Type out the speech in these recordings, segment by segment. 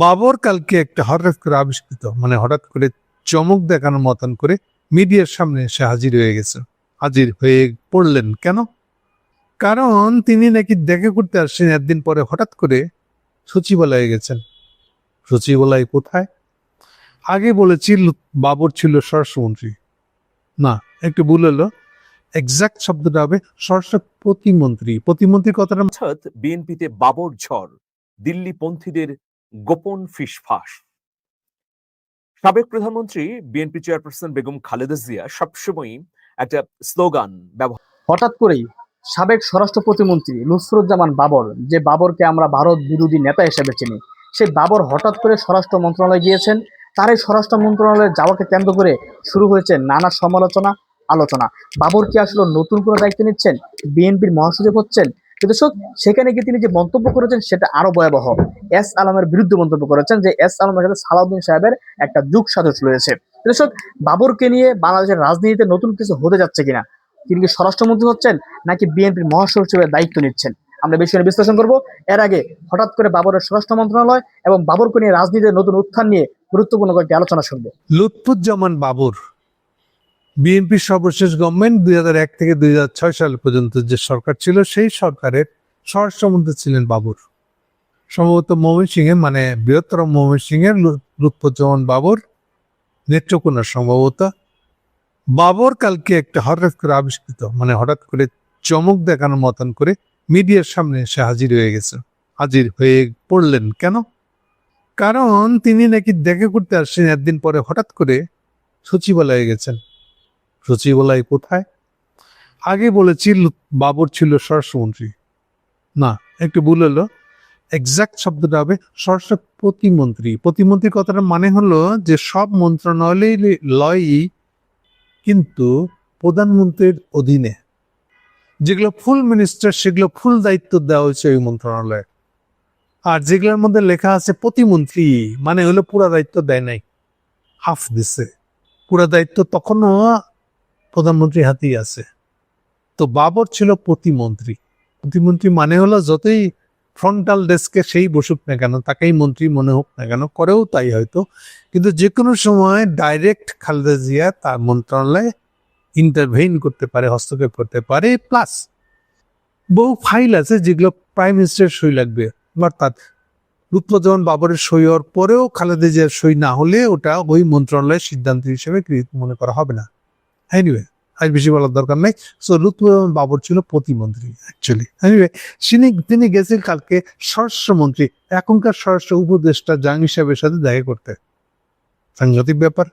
বাবর কালকে একটা হঠাৎ করে আবিষ্কৃত মানে হঠাৎ করে চমক দেখানোর মতন করে মিডিয়ার সামনে এসে হাজির হয়ে গেছে। হাজির হয়ে পড়লেন কেন? কারণ তিনি নাকি দেখা করতে আসছেন একদিন পরে হঠাৎ করে সচিবালয়ে গেছেন। সচিবালয় কোথায়? আগে বলেছি বাবর ছিল স্বরাষ্ট্রমন্ত্রী। না, একটু ভুল হলো। এক্সাক্ট শব্দটা হবে স্বরাষ্ট্র প্রতিমন্ত্রী। প্রতিমন্ত্রী কথাটা বিএনপিতে বাবর ঝড়, দিল্লিপন্থীদের গোপন ফিসফাস সাবেক প্রধানমন্ত্রী, বিএনপি চেয়ারপারসন বেগম খালেদা জিয়া সবসময়ই একটা স্লোগান ব্যবহার হঠাৎ করেই সাবেক স্বরাষ্ট্র প্রতিমন্ত্রী নুসরুজ্জামান বাবর, যে বাবরকে আমরা ভারত বিরোধী নেতা হিসেবে চিনি, সেই বাবর হঠাৎ করে স্বরাষ্ট্র মন্ত্রণালয়ে গিয়েছেন। তার এই স্বরাষ্ট্র মন্ত্রণালয়ে যাওয়াকে কেন্দ্র করে শুরু হয়েছে নানা সমালোচনা, আলোচনা। বাবর কি আসলে নতুন কোনো দায়িত্ব নিচ্ছেন? বিএনপির মহাসচিব হচ্ছেন? দর্শক, সেখানে গিয়ে তিনি যে মন্তব্য করেছেন সেটা আরও ভয়াবহ। এস আলমের বিরুদ্ধে মন্তব্য করেছেন যে এস আলমের সাথে সালাউদ্দিন সাহেবের একটা যুগ সাজস রয়েছে। দর্শক বাবরকে নিয়ে বাংলাদেশের রাজনীতিতে নতুন কিছু হতে যাচ্ছে কিনা? তিনি কি স্বরাষ্ট্রমন্ত্রী হচ্ছেন নাকি বিএনপির মহাসচিবের দায়িত্ব নিচ্ছেন? আমরা বিষয়ে বিশ্লেষণ করব। এর আগে হঠাৎ করে বাবরের স্বরাষ্ট্র মন্ত্রণালয় এবং বাবরকে নিয়ে রাজনীতির নতুন উত্থান নিয়ে গুরুত্বপূর্ণ কয়েকটি আলোচনা শুনব। লুৎফুজ্জামান বাবর বিএনপির সর্বশেষ গভর্নমেন্ট দুই থেকে দুই হাজার ছয় সাল পর্যন্ত যে সরকার ছিল, সেই সরকারের স্বরাষ্ট্রমন্ত্রী ছিলেন বাবর। সম্ভবত মোহাম্মদ সিং এর মানে বৃহত্তর মোহাম্মদ সিং এর লু- লুৎফুজ্জামান বাবর, নেত্রকোনা সম্ভবত। বাবর কালকে একটা হঠাৎ করে আবিষ্কৃত মানে হঠাৎ করে চমক দেখানোর মতন করে মিডিয়ার সামনে এসে হাজির হয়ে গেছে। হাজির হয়ে পড়লেন কেন? কারণ তিনি নাকি দেখা করতে আসছেন একদিন পরে হঠাৎ করে সচিবালয়ে গেছেন। সচিবালয় কোথায়? আগে বলেছি বাবর ছিল স্বরাষ্ট্রমন্ত্রী। না, একটু ভুল হলো। এক্সাক্ট শব্দটা হবে স্বরাষ্ট্র প্রতিমন্ত্রী। প্রতিমন্ত্রী কথাটা মানে হলো যে, সব মন্ত্রণালয় লয়ই কিন্তু প্রধানমন্ত্রীর অধীনে। যেগুলো ফুল মিনিস্টার সেগুলো ফুল দায়িত্ব দেওয়া হয়েছে ওই মন্ত্রণালয়ে। আর যেগুলোর মধ্যে লেখা আছে প্রতিমন্ত্রী মানে হলো পুরা দায়িত্ব দেয় নাই। হাফ দিছে। পুরা দায়িত্ব তখনও প্রধানমন্ত্রী হাতেই আছে। তো বাবর ছিল প্রতিমন্ত্রী। প্রতিমন্ত্রী মানে হলো যতই ফ্রন্টাল ডেস্কে সেই বসুক না কেন, তাকেই মন্ত্রী মনে হোক না কেন, করেও তাই হয়তো। কিন্তু যে কোনো সময় ডাইরেক্ট খালেদা জিয়া তার মন্ত্রণালয়ে ইন্টারভেইন করতে পারে, হস্তক্ষেপ করতে পারে প্লাস বহু ফাইল আছে যেগুলো প্রাইম মিনিস্টার সই লাগবে। অর্থাৎ লুৎফুজ্জামান বাবরের সই হওয়ার পরেও খালেদা জিয়ার সই না হলে ওটা ওই মন্ত্রণালয়ের সিদ্ধান্ত হিসেবে মনে করা হবে না। এনিওয়ে আর বেশি বলার দরকার নেই। সো লুৎফুজ্জামান বাবর ছিল প্রতিমন্ত্রী অ্যাকচুয়ালি এনিওয়ে তিনি তিনি গেছেন কালকে স্বরাষ্ট্রমন্ত্রী, এখনকার স্বরাষ্ট্র উপদেষ্টা জাহাঙ্গীর সাহেবের সাথে দেখা করতে। সাংঘাতিক ব্যাপার।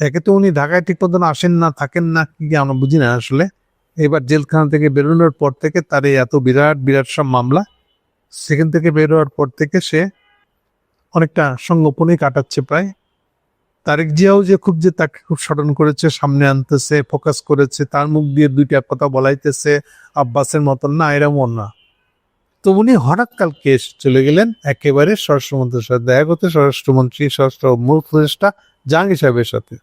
একে তো উনি ঢাকায় ঠিক মতন আসেন না, থাকেন না, কি আমরা বুঝি না আসলে। এবার জেলখানা থেকে বেরোনোর পর থেকে তার এত বিরাট বিরাট সব মামলা, সেখান থেকে বের হওয়ার পর থেকে সে অনেকটা সঙ্গোপনে কাটাচ্ছে প্রায়। তারেক জিয়াও যে খুব যে তাকে খুব স্মরণ করেছে, সামনে আনতেছে ফোকাস করেছে, তার মুখ দিয়ে দুইটা কথা বলাইতেছে, আব্বাসের মতন না এরকম না। তো উনি হঠাৎ কালকে চলে গেলেন, একেবারে স্বরাষ্ট্রমন্ত্রীর সাথে দেখা করতে, স্বরাষ্ট্রমন্ত্রী স্বরাষ্ট্র উপদেষ্টা জাহাঙ্গীর সাহেবের সাথে।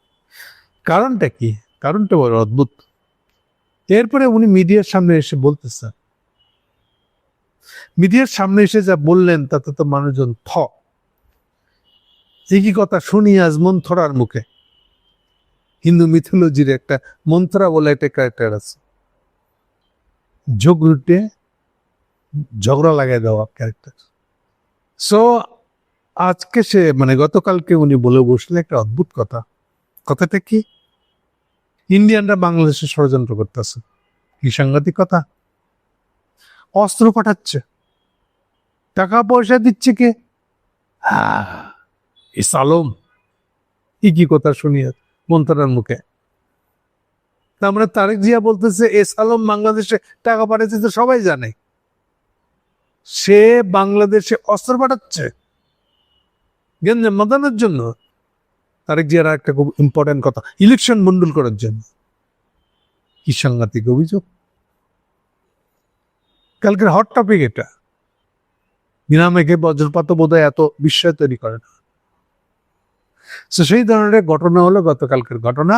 কারণটা কি? কারণটা বড় অদ্ভুত। এরপরে উনি মিডিয়ার সামনে এসে বলতেছেন। মিডিয়ার সামনে এসে যা বললেন, তাতে তো মানুষজন থ। একই কথা শুনি আজ মন্থরার মুখে। হিন্দু মিথোলজির একটা মন্থরা বলে একটা ক্যারেক্টার আছে। ঝগড়ুটে ঝগড়া লাগাই দেওয়া ক্যারেক্টার সো আজকে সে মানে গতকালকে উনি বলে বসলেন একটা অদ্ভুত কথা। কথাটা কি? ইন্ডিয়ানরা বাংলাদেশে ষড়যন্ত্র করতেছে। কি সাংঘাতিক কথা? অস্ত্র পাঠাচ্ছে। টাকা পয়সা দিচ্ছে কে? ইস আলম ই কি কি কথা শুনি মন্ত্রার মুখে? মানে তারেক জিয়া বলতেছে এস আলম বাংলাদেশে টাকা পাঠাচ্ছে তো সবাই জানে। সে বাংলাদেশে অস্ত্র পাঠাচ্ছে গেঞ্জাম মাদানের জন্য? তারেক জিয়ার একটা খুব ইম্পর্টেন্ট কথা ইলেকশন মন্ডল করার জন্য। কি সাংঘাতিক অভিযোগ। কালকের হট টপিক এটা। বিনা মেঘে বজ্রপাত বোধ এত বিস্ময় তৈরি করে না। তো সেই ধরনের ঘটনা হলো গতকালকের ঘটনা।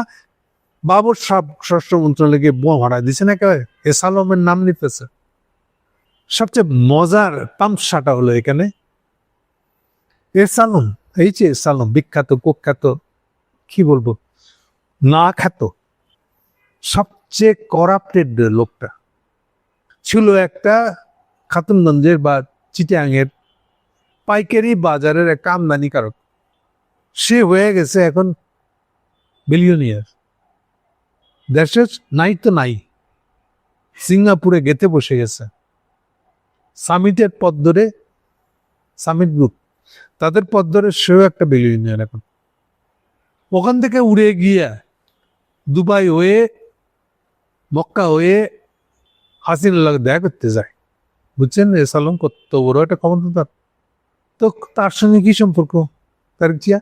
বাবর সাব স্বরাষ্ট্র মন্ত্রণালয়কে বোমা ভাড়া না একেবারে এস আলমের নাম নিতেছে। সবচেয়ে মজার তামসাটা হলো এখানে। এস আলম এই যে এস আলম বিখ্যাত, কুখ্যাত, কি বলব? না খ্যাত, সবচেয়ে করাপ্টেড লোকটা। ছিল একটা খাতুনগঞ্জের বা চিটাঙের পাইকারি বাজারের একটা আমদানিকারক। সে হয়ে গেছে এখন বিলিয়নিয়ার দেশের নাই তো নাই। সিঙ্গাপুরে গেতে বসে গেছে। সামিটের পথ ধরে সামিট গ্রুপ। তাদের পথ ধরে সেও একটা বিলিয়নিয়ার এখন। ওখান থেকে উড়ে গিয়ে দুবাই হয়ে, মক্কা হয়ে হাসিনার লাগে দেখা করতে যায়। বুঝছেন? এ সালম কত বড় একটা ক্ষমতা তো তার সঙ্গে কি সম্পর্ক? তার জিয়া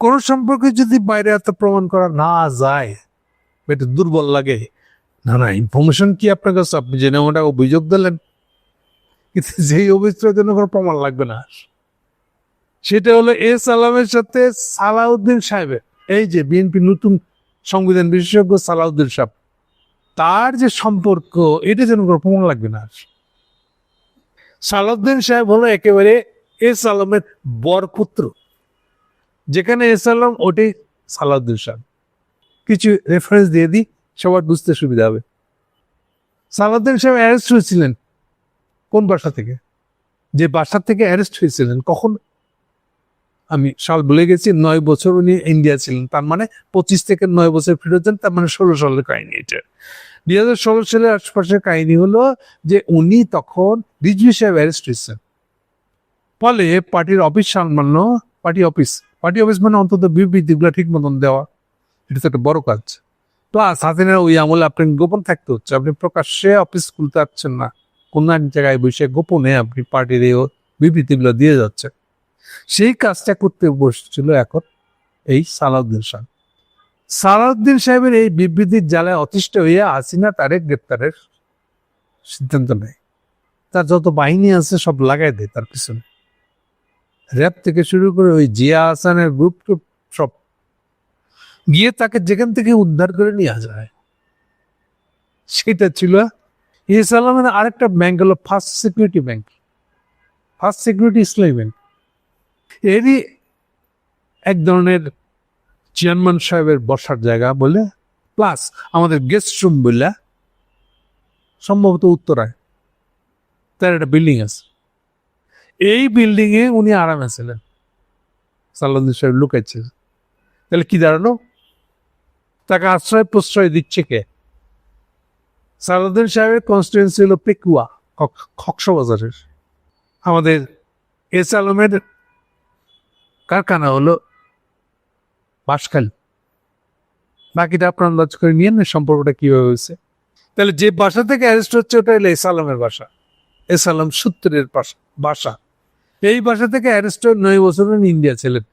কোন সম্পর্কে যদি বাইরে এত প্রমাণ করা না যায়, এটা দুর্বল লাগে। না না ইনফরমেশন কি আপনার কাছে? আপনি জেনে ওটা অভিযোগ দিলেন? কিন্তু যেই অভিযোগের জন্য কোনো প্রমাণ লাগবে না। সেটা হলো এস আলমের সাথে সালাউদ্দিন সাহেবের, এই যে বিএনপি নতুন সংবিধান বিশেষজ্ঞ সালাউদ্দিন সাহেব, তার যে সম্পর্ক, এটা যেন কোনো প্রমাণ লাগবে না। সালাউদ্দিন সাহেব হলো একেবারে এস আলমের বরপুত্র। যেখানে এস আলম, ওটাই সালাউদ্দিন সাহেব কিছু রেফারেন্স দিয়ে দিই, সবার বুঝতে সুবিধা হবে। সালাউদ্দিন সাহেব অ্যারেস্ট হয়েছিলেন কোন বাসা থেকে? যে বাসা থেকে অ্যারেস্ট হয়েছিলেন, কখন? আমি সাল ভুলে গেছি, নয় বছর উনি ইন্ডিয়া ছিলেন। তার মানে পঁচিশ থেকে নয় বছর ফিরে যান, তার মানে ষোলো সালের কাহিনী এটা। দুই হাজার ষোলো সালের আশপাশের কাহিনী হলো যে উনি তখন রিজভি সাহেব অ্যারেস্ট হয়েছেন। ফলে পার্টির অফিস সামান্য পার্টি অফিস পার্টি অফিস মানে অন্তত বিবৃতিগুলো ঠিক মতন দেওয়া। এটা তো একটা বড় কাজ। প্লাস হাসিনার ওই আমলে আপনি গোপন থাকতে হচ্ছে। আপনি প্রকাশ্যে অফিস খুলতে পারছেন না। কোন এক জায়গায় বসে গোপনে আপনি পার্টির এই বিবৃতিগুলো দিয়ে যাচ্ছে সেই কাজটা করতে বসছিল এখন এই সালাউদ্দিন সাহেব। সালাউদ্দিন সাহেবের এই বিবৃতির জ্বালায় অতিষ্ঠ হয়ে হাসিনা তারে গ্রেপ্তারের সিদ্ধান্ত নেয়। তার যত বাহিনী আছে সব লাগাই দেয় তার পিছনে। র্যাব থেকে শুরু করে ওই জিয়া হাসানের গ্রুপ টুপ সব গিয়ে তাকে যেখান থেকে উদ্ধার করে নিয়ে যায় সেটা ছিল আলমের আরেকটা ব্যাংক হলো first security bank first security Islami bank এরই এক ধরনের চেয়ারম্যান সাহেবের বসার জায়গা বলে প্লাস আমাদের গেস্ট রুম বলে, সম্ভবত উত্তরায়। তার একটা বিল্ডিং আছে। এই বিল্ডিং এ উনি আরামে ছিলেন সাল্লাদিন সাহেব লুকাইছে। তাহলে কি দাঁড়াল তাকে আশ্রয় প্রশ্রয় দিচ্ছে কে? সালাউদ্দিন সাহেবের কনস্টিটুয়েন্সি হলো পেকুয়া কক্সবাজারের আমাদের এস আলমের কারখানা হলো বাঁশখালী। বাকিটা আপনার আন্দাজ করে নিয়ে না সম্পর্কটা কীভাবে হয়েছে। তাহলে যে বাসা থেকে অ্যারেস্ট হচ্ছে, ওটা হলো এস আলমের বাসা। এস আলম সূত্রের বাসা। এই বাসা থেকে অ্যারেস্ট হয়ে নয় বছর ইন্ডিয়া ছিলেন।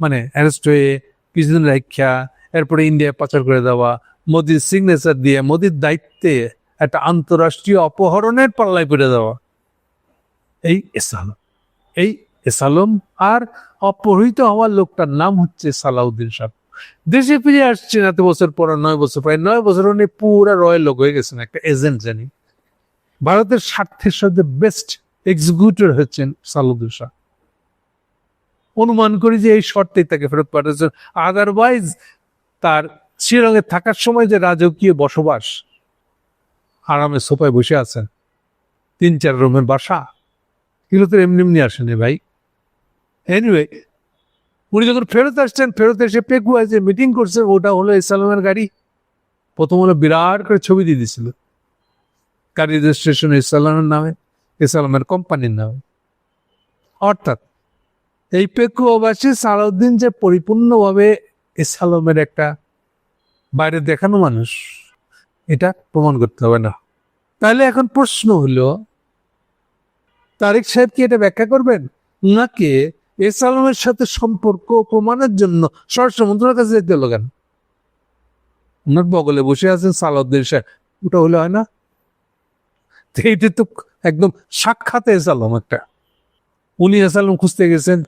মানে অ্যারেস্ট হয়ে কিছুদিন রাখা এরপরে ইন্ডিয়া পাচার করে দেওয়া, মোদির সিগনেচার দিয়ে, মোদির দায়িত্বে একটা আন্তরাষ্ট্রীয় অপহরণের পাল্লায় পড়ে দেওয়া। এই এসালম এই এসালম আর অপহৃত হওয়ার লোকটার নাম হচ্ছে সালাউদ্দিন সাহেব। দেশে ফিরে আসছেন এত বছর পর নয় বছর প্রায় নয় বছর উনি পুরা রয়্যাল লোক হয়ে গেছেন একটা এজেন্ট জানি। ভারতের স্বার্থের সাথে বেস্ট এক্সিকিউটর হচ্ছেন শাহ। অনুমান করি যে এই শর্তেই তাকে ফেরত পাঠাচ্ছেন আদারওয়াইজ তার শ্রীরঙে থাকার সময় যে রাজকীয় বসবাস আরামে সোফায় বসে আছেন, তিন চার রুমের বাসা, এগুলো তো এমনি এমনি আসেনি ভাই। এনিওয়ে উনি যখন ফেরত আসছেন, ফেরত এসে পেকুয়ায় যে মিটিং করছেন, ওটা হলো ইসলামের গাড়ি। প্রথম হলো বিরাট করে ছবি দিয়ে দিছিল গাড়ি রেজিস্ট্রেশন ইসলামের নামে। ইসলামের কোম্পানির নাম। অর্থাৎ এই পেকুয়াবাসী সালাউদ্দিন যে পরিপূর্ণভাবে ইসলামের একটা বাইরে দেখানো মানুষ, এটা প্রমাণ করতে হবে না। তাহলে এখন প্রশ্ন হলো, তারেক সাহেব কি এটা ব্যাখ্যা করবেন? নাকি এস আলমের সাথে সম্পর্ক প্রমাণের জন্য স্বরাষ্ট্র মন্ত্রণালয়ের কাছে যেতে হলো কেন? ওনার বগলে বসে আছেন সালাউদ্দিন সাহেব। ওটা হলে হয় না? তো এইটা তো একদম সাক্ষাতে এস আলম একটা। উনি এস আলম খুঁজতে গেছেন,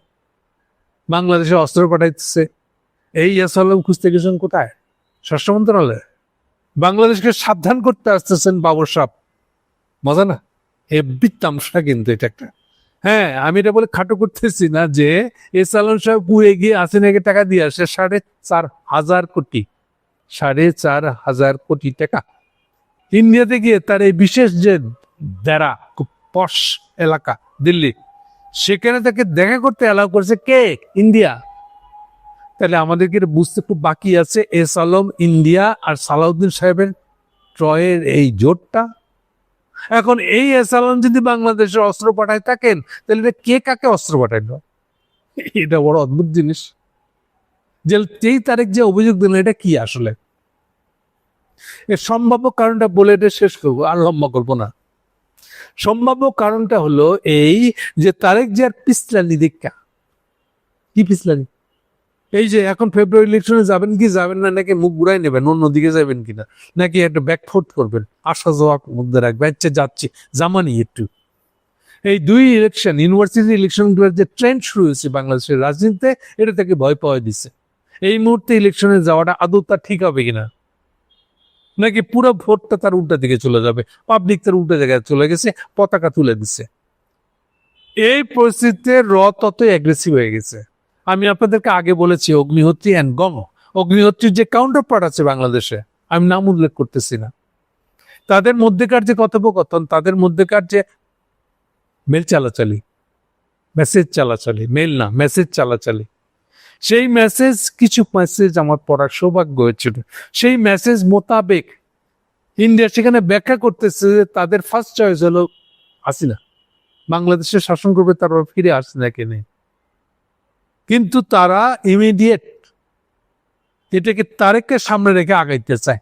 বাংলাদেশে অস্ত্র পাঠাইতেছে। এই এস আলম খুঁজতে গেছেন কোথায়? স্বরাষ্ট্র মন্ত্রণালয়ে। বাংলাদেশকে সাবধান করতে আসতেছেন বাবর সাহ মজা না? হেব্বি তামসা কিন্তু এটা একটা। হ্যাঁ আমি এটা বলে খাটো করতেছি না যে এস আলম সাহেব কুয়ে গিয়ে আসেনাকে টাকা দিয়ে আসে সাড়ে চার হাজার কোটি। সাড়ে চার হাজার কোটি টাকা। ইন্ডিয়াতে গিয়ে তার এই বিশেষ যে দেরা, খুব পশ এলাকা, দিল্লি। সেখানে তাকে দেখা করতে অ্যালাউ করেছে কে? ইন্ডিয়া। তাহলে আমাদেরকে বুঝতে খুব বাকি আছে? এস আলম, ইন্ডিয়া আর সালাউদ্দিন সাহেবের ট্রয়ের এই জোটটা। এখন এই এস আলম যদি বাংলাদেশে অস্ত্র পাঠায় থাকেন, তাহলে এটা কে কাকে অস্ত্র পাঠাইলো? এটা বড় অদ্ভুত জিনিস। যে তেই তারিখ যে অভিযোগ দিলেন, এটা কি আসলে? এর সম্ভাব্য কারণটা বলে এটা শেষ করব, আর লম্বা করব না। সম্ভাব্য কারণটা হলো এই যে তারেক জিয়ার পিছলানি দীক্ষা কি পিছলানি? এই যে এখন ফেব্রুয়ারি ইলেকশনে যাবেন কি যাবেন না, নাকি মুখ ঘুরাই নেবেন, অন্যদিকে যাবেন কিনা নাকি একটা ব্যাকফুট করবেন? আসা যাওয়া মধ্যে রাখবেন। আচ্ছা যাচ্ছি। জামানি একটু। এই দুই ইলেকশন ইউনিভার্সিটি ইলেকশনগুলোর যে ট্রেন্ড শুরু হয়েছে বাংলাদেশের রাজনীতিতে, এটা তাকে ভয় পাওয়া দিচ্ছে। এই মুহূর্তে ইলেকশনে যাওয়াটা আদৌ তার ঠিক হবে কিনা? নাকি পুরো ভোটটা তার উল্টা দিকে চলে যাবে? পাবলিক তার উল্টা জায়গায় চলে গেছে, পতাকা তুলে দিচ্ছে এই পরিস্থিতিতে র তত অ্যাগ্রেসিভ হয়ে গেছে। আমি আপনাদেরকে আগে বলেছি, অগ্নিহত্রী অ্যান্ড গম। অগ্নিহোত্রীর যে কাউন্টার পার্ট আছে বাংলাদেশে, আমি নাম উল্লেখ করতেছি না। তাদের মধ্যেকার যে কথোপকথন, তাদের মধ্যেকার যে মেল চালাচালি মেসেজ চালাচালি মেল না মেসেজ চালাচালি সেই মেসেজ কিছু মেসেজ আমার পড়ার সৌভাগ্য হয়েছিল। সেই মেসেজ মোতাবেক ইন্ডিয়া সেখানে ব্যাখ্যা করতেছে যে তাদের ফার্স্ট চয়েস হলো হাসিনা। বাংলাদেশের শাসন করবে তারপর ফিরে হাসিনাকে নেই কিন্তু তারা ইমিডিয়েট এটাকে তারেককে সামনে রেখে আগাইতে চায়।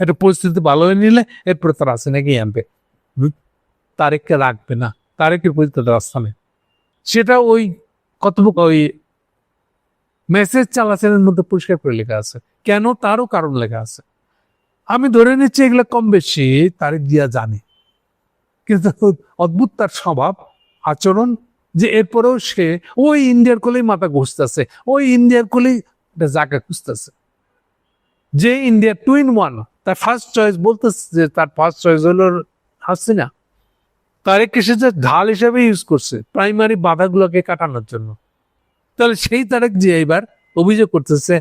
একটা পরিস্থিতি ভালো হয়ে নিলে এরপরে তারা হাসিনাকে আনবে। হুম? তারেককে রাখবে না। তারেকের প্রতি তাদের রাস্তা নেই সেটা ওই কত ওই মেসেজ চালাচালের মধ্যে পরিষ্কার করে লেখা আছে। কেন? তারও কারণ লেখা আছে। আমি ধরে নিচ্ছি এগুলো কম বেশি তারেক দিয়া জানে। কিন্তু অদ্ভুত তার স্বভাব, আচরণ, যে এরপরেও সে ওই ইন্ডিয়ার কোলেই মাথা ঘুষতেছে, ওই ইন্ডিয়ার কোলেই জায়গা খুঁজতেছে। যে ইন্ডিয়া টু ইন ওয়ান তার ফার্স্ট চয়েস বলতেছে যে তার ফার্স্ট চয়েস হলো হাসিনা। তারেক সে যে ঢাল হিসেবে ইউজ করছে প্রাইমারি বাধাগুলোকে কাটানোর জন্য। তাহলে সেই তারেক যে এবার অভিযোগ করতেছে,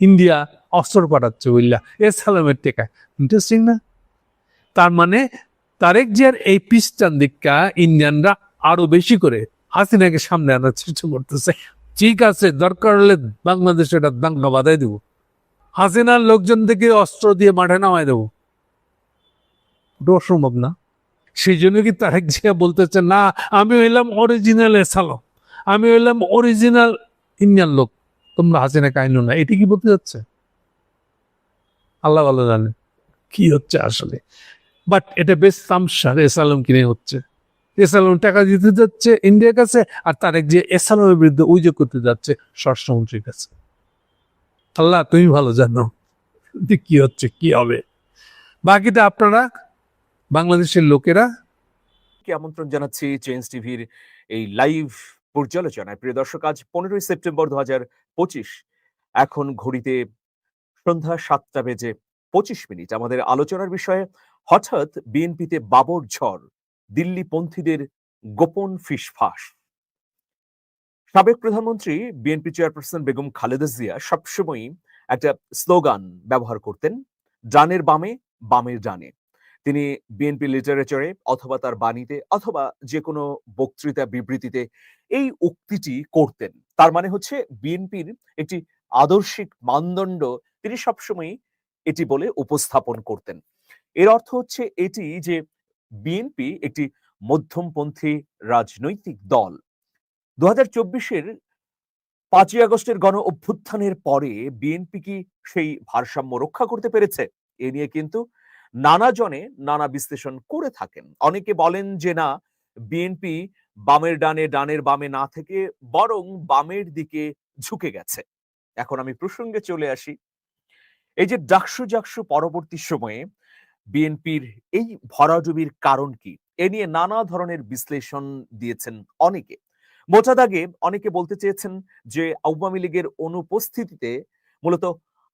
ইন্ডিয়া অস্ত্র পাঠাচ্ছে বুঝলা এ সালামের টেকায় ইন্টারেস্টিং না? তার মানে তারেক জিয়ার এই পিস্টান দিকটা ইন্ডিয়ানরা আরও বেশি করে হাসিনাকে সামনে আনার চেষ্টা করতেছে। ঠিক আছে, দরকার হলে বাংলাদেশে এটা দাঙ্গা বাধাই দেবো। হাসিনার লোকজন থেকে অস্ত্র দিয়ে মাঠে নামায় দেবো। অসম্ভব না? সেই জন্য কি তারেক জিয়া বলতেছে, না, আমি হইলাম অরিজিনাল এসালম আমি হইলাম অরিজিনাল ইন্ডিয়ান লোক। তোমরা হাসিনা কাইনো না, এটি কি বলতে যাচ্ছে? আল্লাহ ভালো জানে কি হচ্ছে আসলে। বাট এটা বেশ তামসার এসালম কিনে হচ্ছে। এসালম টাকা দিতে যাচ্ছে ইন্ডিয়ার কাছে, আর তারেক যে এসালমের বিরুদ্ধে অভিযোগ করতে যাচ্ছে স্বরাষ্ট্রমন্ত্রীর কাছে। আল্লাহ, তুমি ভালো জানো কি হচ্ছে, কি হবে। বাকিটা আপনারা, বাংলাদেশের লোকেরা। আমন্ত্রণ জানাচ্ছি চেঞ্জ টিভির এই লাইভ পর্যালোচনায়। প্রিয় দর্শক, আজ পনেরোই সেপ্টেম্বর দু পঁচিশ। এখন ঘড়িতে সন্ধ্যা সাতটা বেজে পঁচিশ মিনিট। আমাদের আলোচনার বিষয়ে হঠাৎ বিএনপিতে বাবর ঝড় দিল্লি পন্থীদের গোপন ফিসফাস। সাবেক প্রধানমন্ত্রী, বিএনপি চেয়ারপারসন বেগম খালেদা জিয়া সবসময়ই একটা স্লোগান ব্যবহার করতেন, ডানের বামে, বামের ডানে। তিনি বিএনপি লিটারেচারে অথবা তার বাণীতে অথবা যে কোনো বক্তৃতা বিবৃতিতে এই উক্তিটি করতেন। তার মানে হচ্ছে বিএনপির একটি আদর্শিক মানদণ্ড তিনি সবসময় এটি বলে উপস্থাপন করতেন। এর অর্থ হচ্ছে এটি যে বিএনপি একটি মধ্যমপন্থী রাজনৈতিক দল। দু হাজার চব্বিশের পাঁচই আগস্টের গণ অভ্যুত্থানের পরে বিএনপি কি সেই ভারসাম্য রক্ষা করতে পেরেছে? এ নিয়ে কিন্তু নানা জনে নানা বিশ্লেষণ করে থাকেন। অনেকে বলেন যে না, বিএনপি বামের ডানে, ডানের বামে না থেকে বরং বামের দিকে ঝুঁকে গেছে। এখন আমি প্রসঙ্গে চলে আসি। এই যে ডাকসু জাকসু পরবর্তী সময়ে বিএনপির এই ভরাডুবির কারণ কি? এ নিয়ে নানা ধরনের বিশ্লেষণ দিয়েছেন অনেকে। মোটা দাগে অনেকে বলতে চেয়েছেন যে আওয়ামী লীগের অনুপস্থিতিতে মূলত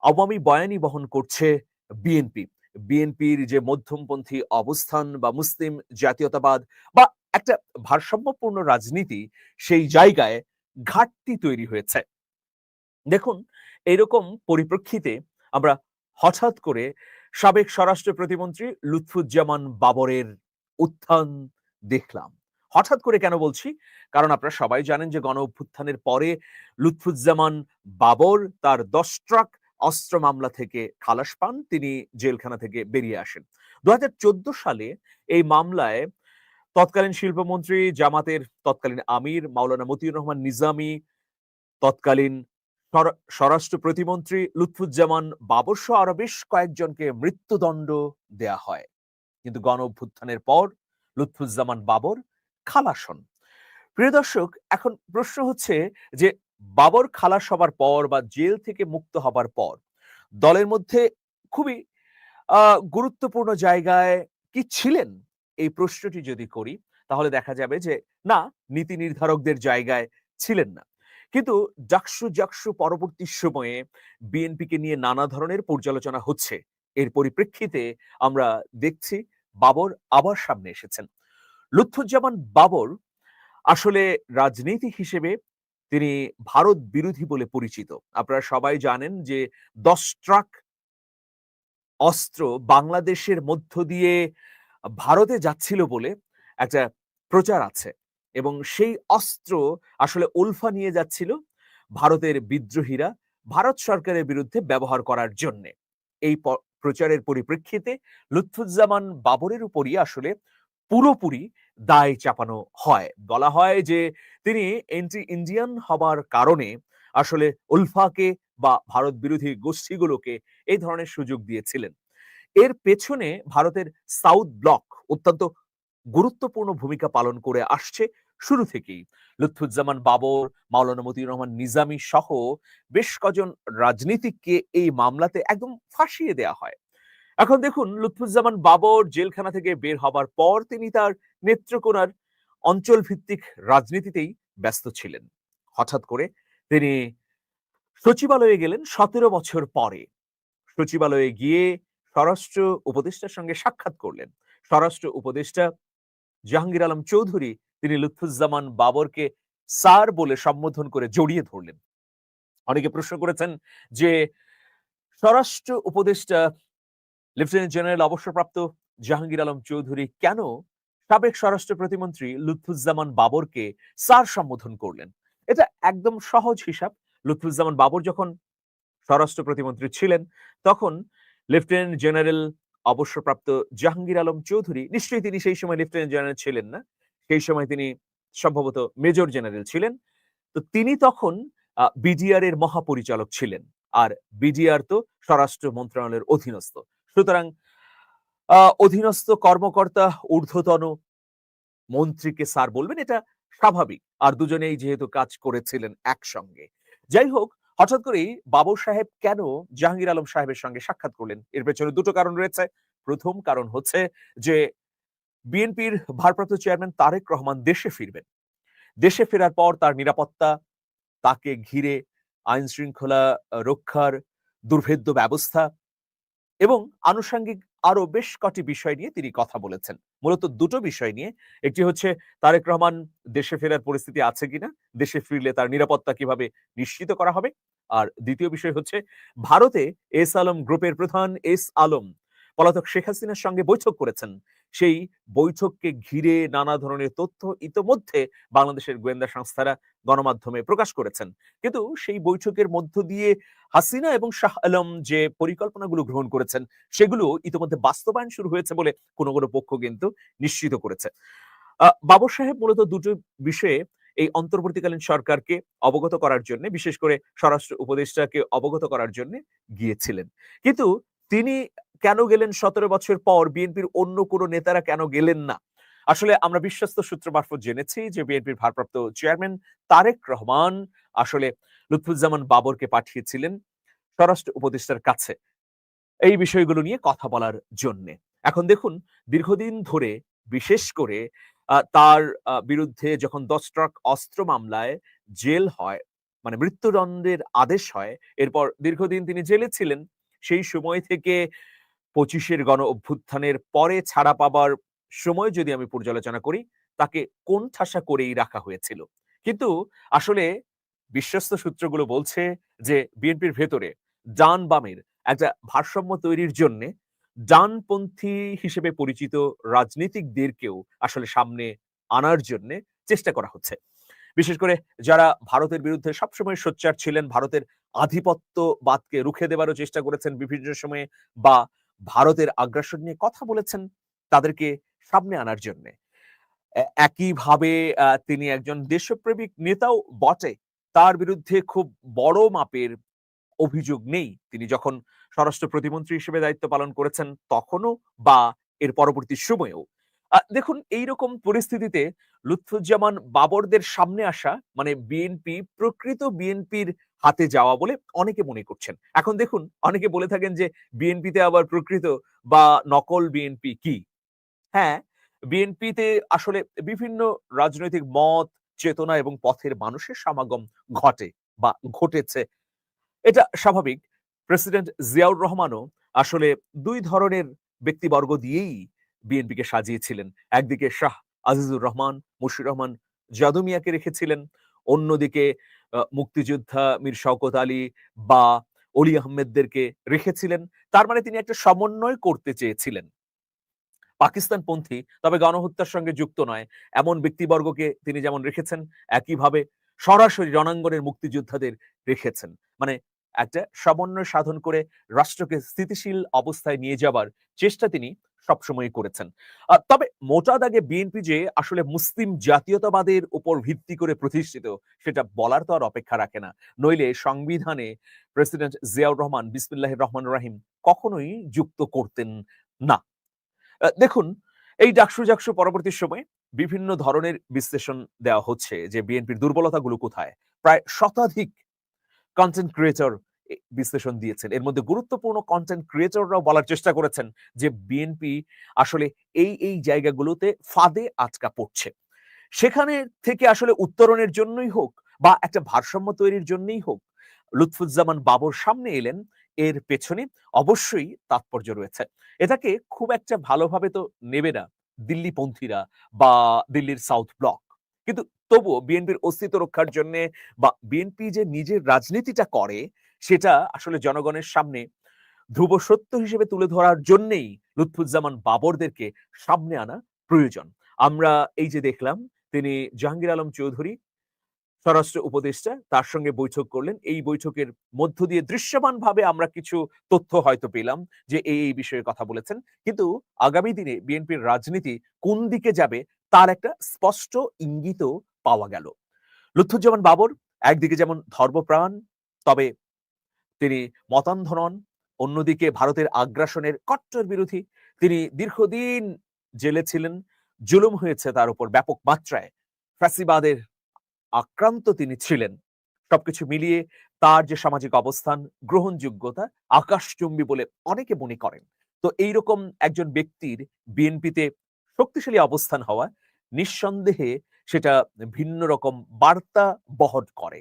আওয়ামী বয়ানি বহন করছে বিএনপি। বিএনপির যে মধ্যমপন্থী অবস্থান বা মুসলিম জাতীয়তাবাদ বা একটা ভারসাম্যপূর্ণ রাজনীতি, সেই জায়গায় ঘাটতি তৈরি হয়েছে। দেখুন, এরকম পরিপ্রেক্ষিতে আমরা হঠাৎ করে সাবেক স্বরাষ্ট্র প্রতিমন্ত্রী লুৎফুজ্জামান বাবরের উত্থান দেখলাম। হঠাৎ করে কেন বলছি? কারণ আপনারা সবাই জানেন যে গণ অভ্যুত্থানের পরে লুৎফুজ্জামান বাবর তার দশ ট্রাক অস্ত্র মামলা থেকে খালাস পান, তিনি জেলখানা থেকে বেরিয়ে আসেন। দুহাজার চোদ্দ সালে এই মামলায় তৎকালীন শিল্পমন্ত্রী জামাতের তৎকালীন আমির মাওলানা মতিউর রহমান নিজামী, তৎকালীন স্বরা- স্বরাষ্ট্র প্রতিমন্ত্রী লুৎফুজ্জামান বাবর আরও বেশ কয়েকজনকে মৃত্যুদণ্ড দেয়া হয়। কিন্তু গণ অভ্যুত্থানের পর লুৎফুজ্জামান বাবর খালাস হন। প্রিয় দর্শক, এখন প্রশ্ন হচ্ছে যে বাবর খালাস হবার পর বা জেল থেকে মুক্ত হবার পর দলের মধ্যে খুবই গুরুত্বপূর্ণ জায়গায় কি ছিলেন? এই প্রশ্নটি যদি করি, তাহলে দেখা যাবে যে, না, নীতি নির্ধারকদের জায়গায় ছিলেন না। কিন্তু জাকসু জাকসু পরবর্তী সময়ে বিএনপিকে নিয়ে নানা ধরনের পর্যালোচনা হচ্ছে। এর পরিপ্রেক্ষিতে আমরা দেখছি বাবর আবার সামনে এসেছেন। লুৎফুজ্জামান বাবর আসলে রাজনীতি হিসেবে তিনি ভারত বিরোধী বলে পরিচিত। আপনারা সবাই জানেন যে দশ ট্রাক অস্ত্র বাংলাদেশের মধ্য দিয়ে ভারতে যাচ্ছিল বলে একটা প্রচার আছে এবং সেই অস্ত্র আসলে উলফা নিয়ে যাচ্ছিল ভারতের বিদ্রোহীরা ভারত সরকারের বিরুদ্ধে ব্যবহার করার জন্য। এই প্রচারের পরিপ্রেক্ষিতে লুৎফুজ্জামান বাবরের উপরই আসলে পুরোপুরি দায় চাপানো হয়। বলা হয় যে, তিনি এন্টি ইন্ডিয়ান হবার কারণে আসলে উলফাকে বা ভারত বিরোধী গোষ্ঠীগুলোকে এই ধরনের সুযোগ দিয়েছিলেন। এর পেছনে ভারতের সাউথ ব্লক অত্যন্ত গুরুত্বপূর্ণ ভূমিকা পালন করে আসছে শুরু থেকেই। লুৎফুজ্জামান বাবর, মাওলানা মতিউর রহমান নিজামী সহ বেশ কজন রাজনীতিককে এই মামলাতে একদম ফাঁসিয়ে দেয়া হয়। এখন দেখুন, লুৎফুজ্জামান বাবর জেলখানা থেকে বের হবার পর তিনি তার নেত্রকোনার অঞ্চল ভিত্তিক রাজনীতিতেই ব্যস্ত ছিলেন। হঠাৎ করে তিনি সচিবালয়ে গেলেন সতেরো বছর পরে। সচিবালয়ে গিয়ে স্বরাষ্ট্র উপদেষ্টার সঙ্গে সাক্ষাৎ করলেন। স্বরাষ্ট্র উপদেষ্টা জাহাঙ্গীর আলম চৌধুরী তিনি লুৎফুজ্জামান বাবরকে স্যার বলে সম্বোধন করে জড়িয়ে ধরলেন। অনেকে প্রশ্ন করেছেন যে স্বরাষ্ট্র উপদেষ্টা লেফটেন্যান্ট জেনারেল অবসরপ্রাপ্ত জাহাঙ্গীর আলম চৌধুরী কেন সাবেক স্বরাষ্ট্র প্রতিমন্ত্রী লুৎফুজ্জামান বাবরকে স্যার সম্বোধন করলেন? এটা একদম সহজ হিসাব। লুৎফুজ্জামান বাবর যখন স্বরাষ্ট্র প্রতিমন্ত্রী ছিলেন, তখন লেফটেন্যান্ট জেনারেল অবসরপ্রাপ্ত জাহাঙ্গীর আলম চৌধুরী, নিশ্চয়ই তিনি সেই সময় লেফটেন্যান্ট জেনারেল ছিলেন না, সেই সময় তিনি সম্ভবত মেজর জেনারেল ছিলেন। তো তিনি তখন বিডিআর এর মহাপরিচালক ছিলেন। আর বিডিআর তো স্বরাষ্ট্র মন্ত্রণালয়ের অধীনস্থ। সুতরাং অধীনস্থ কর্মকর্তা ঊর্ধ্বতন মন্ত্রীকে স্যার বলবেন, এটা স্বাভাবিক। আর দুজনেই যেহেতু কাজ করেছিলেন একসঙ্গে। যাই হোক, হঠাৎ করেই বাবর সাহেব কেন জাহাঙ্গীর আলম সাহেবের সঙ্গে সাক্ষাৎ করলেন? এর পেছনে দুটো কারণ রয়েছে। প্রথম কারণ হচ্ছে যে, বিএনপির ভারপ্রাপ্ত চেয়ারম্যান তারেক রহমান দেশে ফিরবেন। দেশে ফেরার পর তার নিরাপত্তা, তাকে ঘিরে আইন শৃঙ্খলা রক্ষার দুর্ভেদ্য ব্যবস্থা এবং আনুষঙ্গিক আরও বেশ কটি বিষয় নিয়ে তিনি কথা বলেছেন। মূলত দুটো বিষয় নিয়ে, একটি হচ্ছে তারেক রহমান দেশে ফেরার পরিস্থিতি আছে কিনা, দেশে ফিরলে তার নিরাপত্তা কীভাবে নিশ্চিত করা হবে? আর দ্বিতীয় বিষয় হচ্ছে, ভারতে এস আলম গ্রুপের প্রধান এস আলম, পলাতক শেখ হাসিনার সঙ্গে বৈঠক করেছেন। সেই বৈঠককে ঘিরে নানা ধরনের তথ্য ইতোমধ্যে বাংলাদেশের গোয়েন্দা সংস্থারা গণমাধ্যমে প্রকাশ করেছেন। কিন্তু সেই বৈঠকের মধ্য দিয়ে হাসিনা এবং শাহ আলম যে পরিকল্পনাগুলো গ্রহণ করেছেন, সেগুলো ইতিমধ্যে বাস্তবায়ন শুরু হয়েছে বলে কোনো কোনো পক্ষ কিন্তু নিশ্চিত করেছে। বাবর সাহেব মূলত দুটো বিষয়ে এই অন্তর্বর্তীকালীন সরকারকে অবগত করার জন্য, বিশেষ করে স্বরাষ্ট্র উপদেষ্টাকে অবগত করার জন্য গিয়েছিলেন। কিন্তু তিনি কেন গেলেন সতেরো বছর পর? বিএনপির অন্য কোনো নেতারা কেন গেলেন না? আসলে আমরা বিশ্বস্ত সূত্র মারফত জেনেছি যে বিএনপির ভারপ্রাপ্ত চেয়ারম্যান তারেক রহমান আসলে লুৎফুজ্জামান বাবরকে পাঠিয়েছিলেন স্বরাষ্ট্র উপদেষ্টার কাছে এই বিষয়গুলো নিয়ে কথা বলার জন্য। এখন দেখুন, দীর্ঘদিন ধরে বিশেষ করে তার বিরুদ্ধে যখন দশ ট্রাক অস্ত্র মামলায় জেল হয় মানে মৃত্যুদণ্ডের আদেশ হয়, এরপর দীর্ঘদিন তিনি জেলে ছিলেন, সেই সময় থেকে পঁচিশের গণ অভ্যুত্থানের পরে ছাড়া পাবার সময় যদি আমি পর্যালোচনা করি, তাকে কোন ঠাসা করেই রাখা হয়েছিল। কিন্তু আসলে বিশ্বস্ত সূত্রগুলো বলছে যে, বিএনপির ভেতরে ডান বামের একটা ভারসাম্য তৈরির জন্য ডানপন্থী হিসেবে পরিচিত রাজনীতিকদেরকেও আসলে সামনে আনার জন্য চেষ্টা করা হচ্ছে। বিশেষ করে যারা ভারতের বিরুদ্ধে সবসময় সোচ্চার ছিলেন, ভারতের আধিপত্যবাদকে রুখে দেবারও চেষ্টা করেছেন বিভিন্ন সময়ে বা ভারতের আগ্রাসন নিয়ে কথা বলেছেন তাদেরকে সামনে আনার জন্য। একইভাবে তিনি একজন দেশপ্রেমিক নেতাও বটে। তার বিরুদ্ধে খুব বড় মাপের অভিযোগ নেই। তিনি যখন স্বরাষ্ট্র প্রতিমন্ত্রী হিসেবে দায়িত্ব পালন করেছেন তখনও বা এর পরবর্তী সময়েও। দেখুন, এইরকম পরিস্থিতিতে লুৎফুজ্জামান বাবরদের সামনে আসা মানে বিএনপি, প্রকৃত বিএনপির হাতে যাওয়া বলে অনেকে মনে করছেন। এখন দেখুন, অনেকে বলে থাকেন যে, বিএনপিতে আবার প্রকৃত বা নকল বিএনপি কি? হ্যাঁ বিএনপিতে আসলে বিভিন্ন রাজনৈতিক মত, চেতনা এবং পথের মানুষের সমাগম ঘটে বা ঘটেছে। এটা স্বাভাবিক। প্রেসিডেন্ট জিয়াউর রহমানও আসলে দুই ধরনের ব্যক্তিবর্গ দিয়েই বিএনপিকে সাজিয়েছিলেন। একদিকে শাহ আজিজুর রহমান, মুশির রহমান জাদু মিয়াকে রেখেছিলেন। অন্যদিকে মুক্তিযোদ্ধা মীর শওকত আলী বা অলি আহমেদদেরকে রেখেছিলেন। তার মানে তিনি একটা সমন্বয় করতে চেয়েছিলেন। পাকিস্তান পন্থী তবে গণহত্যার সঙ্গে যুক্ত নয়। এমন ব্যক্তিবর্গকে তিনি যেমন রেখেছেন, একইভাবে সরাসরি রণাঙ্গনের মুক্তিযোদ্ধাদের রেখেছেন। মানে একটা সমন্বয় সাধন করে রাষ্ট্রকে স্থিতিশীল অবস্থায় নিয়ে যাবার চেষ্টা তিনি সবসময় করেছেন। তবে মোটা দাগে বিএনপি যে আসলে মুসলিম জাতীয়তাবাদের উপর ভিত্তি করে প্রতিষ্ঠিত, সেটা বলার তো আর অপেক্ষা রাখে না। নইলে সংবিধানে প্রেসিডেন্ট জিয়াউর রহমান বিসমিল্লাহ রহমান রাহিম কখনোই যুক্ত করতেন না। দেখুন, এই ডাকসু জাকসু পরবর্তী সময়ে বিভিন্ন ধরনের বিশ্লেষণ দেওয়া হচ্ছে যে বিএনপির দুর্বলতাগুলো কোথায়। প্রায় শতাধিক কন্টেন্ট ক্রিয়েটর বিশ্লেষণ দিয়েছেন। এর মধ্যে গুরুত্বপূর্ণ কন্টেন্ট ক্রিয়েটররাও বলার চেষ্টা করেছেন যে বিএনপি আসলে এই এই জায়গাগুলোতে ফাঁদে আটকা পড়ছে। সেখানে থেকে আসলে উত্তরণের জন্যই হোক বা একটা ভারসাম্য তৈরির জন্যই হোক, লুৎফুজ্জামান বাবর সামনে এলেন, এর পেছনে অবশ্যই তাৎপর্য রয়েছে। এটাকে খুব একটা ভালোভাবে তো নেবে না দিল্লিপন্থীরা বা দিল্লির সাউথ ব্লক কিন্তু তবুও বিএনপির অস্তিত্ব রক্ষার জন্য বা বিএনপি যে নিজের রাজনীতিটা করে, সেটা আসলে জনগণের সামনে ধ্রুব সত্য হিসেবে তুলে ধরার জন্যেই লুৎফুজ্জামান বাবরদেরকে সামনে আনা প্রয়োজন। আমরা এই যে দেখলাম, তিনি জাহাঙ্গীর আলম চৌধুরী, স্বরাষ্ট্র উপদেষ্টা, তার সঙ্গে বৈঠক করলেন। এই বৈঠকের মধ্য দিয়ে দৃশ্যমান ভাবে আমরা কিছু তথ্য হয়তো পেলাম যে এই এই বিষয়ে কথা বলেছেন। কিন্তু আগামী দিনে বিএনপির রাজনীতি কোন দিকে যাবে তার একটা স্পষ্ট ইঙ্গিতও পাওয়া গেল। লুৎফুজ্জামান বাবর একদিকে যেমন ধর্মপ্রাণ, তবে তিনি মতান্ধ নন অন্যদিকে ভারতের আগ্রাসনের কট্টর বিরোধী। তিনি দীর্ঘদিন জেলে ছিলেন, জুলুম হয়েছে তার উপর ব্যাপক মাত্রায়। ফ্যাসিবাদের আক্রান্ত তিনি ছিলেন। সবকিছু মিলিয়ে তার যে সামাজিক অবস্থান, গ্রহণযোগ্যতা আকাশচুম্বী বলে অনেকে মনে করেন। তো এইরকম একজন ব্যক্তির বিএনপিতে শক্তিশালী অবস্থান হওয়া নিঃসন্দেহে সেটা ভিন্ন রকম বার্তা বহন করে।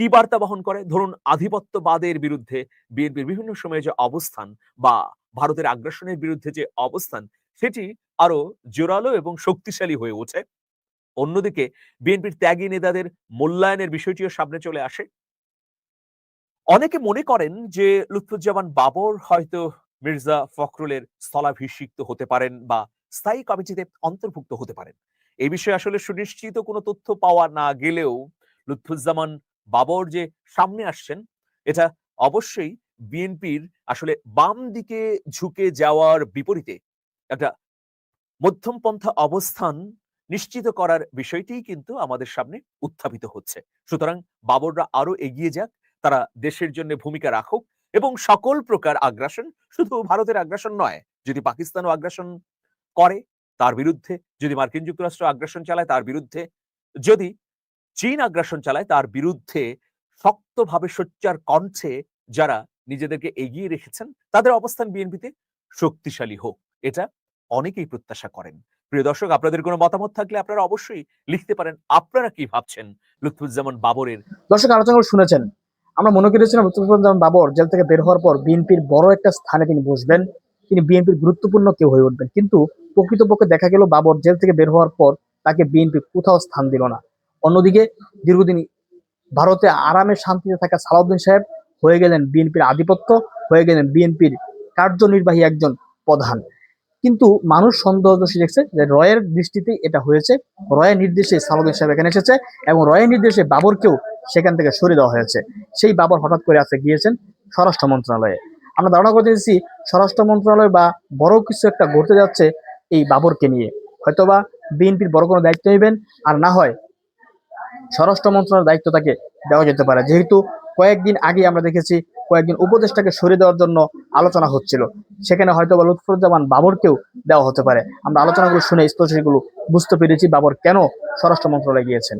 কি বার্তা বহন করে? ধরুন, আধিপত্যবাদের বিরুদ্ধে বিএনপির বিভিন্ন সময়ে যে অবস্থান বা ভারতের আগ্রাসনের বিরুদ্ধে যে অবস্থান, সেটি আরও জোরালো এবং শক্তিশালী হয়ে ওঠে। অন্যদিকে, বিএনপির ত্যাগী নেতাদের মূল্যায়নের বিষয়টিও সামনে চলে আসে। অনেকে মনে করেন যে লুৎফুজ্জামান বাবর হয়তো মির্জা ফখরুলের স্থলাভিষিক্ত হতে পারেন বা স্থায়ী কমিটিতে অন্তর্ভুক্ত হতে পারেন। এই বিষয়ে আসলে সুনিশ্চিত কোনো তথ্য পাওয়া না গেলেও লুৎফুজ্জামান বাবর যে সামনে আসছেন, এটা অবশ্যই বিএনপির আসলে বাম দিকে ঝুঁকে যাওয়ার বিপরীতে একটা মধ্যমপন্থা অবস্থান নিশ্চিত করার বিষয়টিই কিন্তু আমাদের সামনে উত্থাপিত হচ্ছে। সুতরাং বাবররা আরও এগিয়ে যাক, তারা দেশের জন্য ভূমিকা রাখুক এবং সকল প্রকার আগ্রাসন শুধু ভারতের আগ্রাসন নয়, যদি পাকিস্তানও আগ্রাসন করে তার বিরুদ্ধে, যদি মার্কিন যুক্তরাষ্ট্র আগ্রাসন চালায় তার বিরুদ্ধে, যদি চীন আগ্রাসন চালায় তার বিরুদ্ধে শক্তভাবে সোচ্চার কণ্ঠে যারা নিজেদেরকে এগিয়ে রেখেছেন, তাদের অবস্থান বিএনপিতে শক্তিশালী হোক। এটা অনেকেই প্রত্যাশা করেন। প্রিয় দর্শক, আপনাদের কোনো মতামত থাকলে আপনারা অবশ্যই লিখতে পারেন, আপনারা কি ভাবছেন? লুৎফুজ্জামান বাবরের দর্শক আলোচনাগুলো শুনেছেন। আমরা মনে করেছিলাম লুৎফুজ্জামান বাবর জেল থেকে বের হওয়ার পর বিএনপির বড় একটা স্থানে তিনি বসবেন। তিনি বিএনপির গুরুত্বপূর্ণ কেউ হয়ে উঠবেন। কিন্তু প্রকৃতপক্ষে দেখা গেল বাবর জেল থেকে বের হওয়ার পর তাকে বিএনপি কোথাও স্থান দিল না। অন্যদিকে দীর্ঘদিন ভারতে আরামে শান্তিতে থাকা সালাউদ্দিন সাহেব হয়ে গেলেন বিএনপির আধিপত্য, হয়ে গেলেন বিএনপির কার্যনির্বাহী একজন প্রধান। কিন্তু মানুষ সন্দেহ দোষী দেখছে যে রয়ের দৃষ্টিতে এটা হয়েছে। রয়ের নির্দেশে সালাউদ্দিন সাহেব এখানে এসেছে এবং রয়ের নির্দেশে বাবরকেও সেখান থেকে সরিয়ে দেওয়া হয়েছে। সেই বাবর হঠাৎ করে আজকে গিয়েছেন স্বরাষ্ট্র মন্ত্রণালয়ে। আমরা ধারণা করতে চাইছি স্বরাষ্ট্র মন্ত্রণালয় বা বড় কিছু একটা ঘটতে যাচ্ছে এই বাবরকে নিয়ে। হয়তোবা বিএনপির বড় কোনো দায়িত্ব নেবেন, আর না হয় স্বরাষ্ট্র মন্ত্রণালয়ের দায়িত্ব তাকে দেওয়া যেতে পারে। যেহেতু কয়েকদিন আগে আমরা দেখেছি কয়েকদিন উপদেষ্টাকে সরিয়ে দেওয়ার জন্য আলোচনা হচ্ছিল। সেখানে হয়তো বা লুৎফুজ্জামান বাবরকেও দেওয়া হতে পারে। আমরা আলোচনাগুলো শুনে স্পষ্ট সেগুলো বুঝতে পেরেছি বাবর কেন স্বরাষ্ট্র মন্ত্রণালয়ে গিয়েছেন।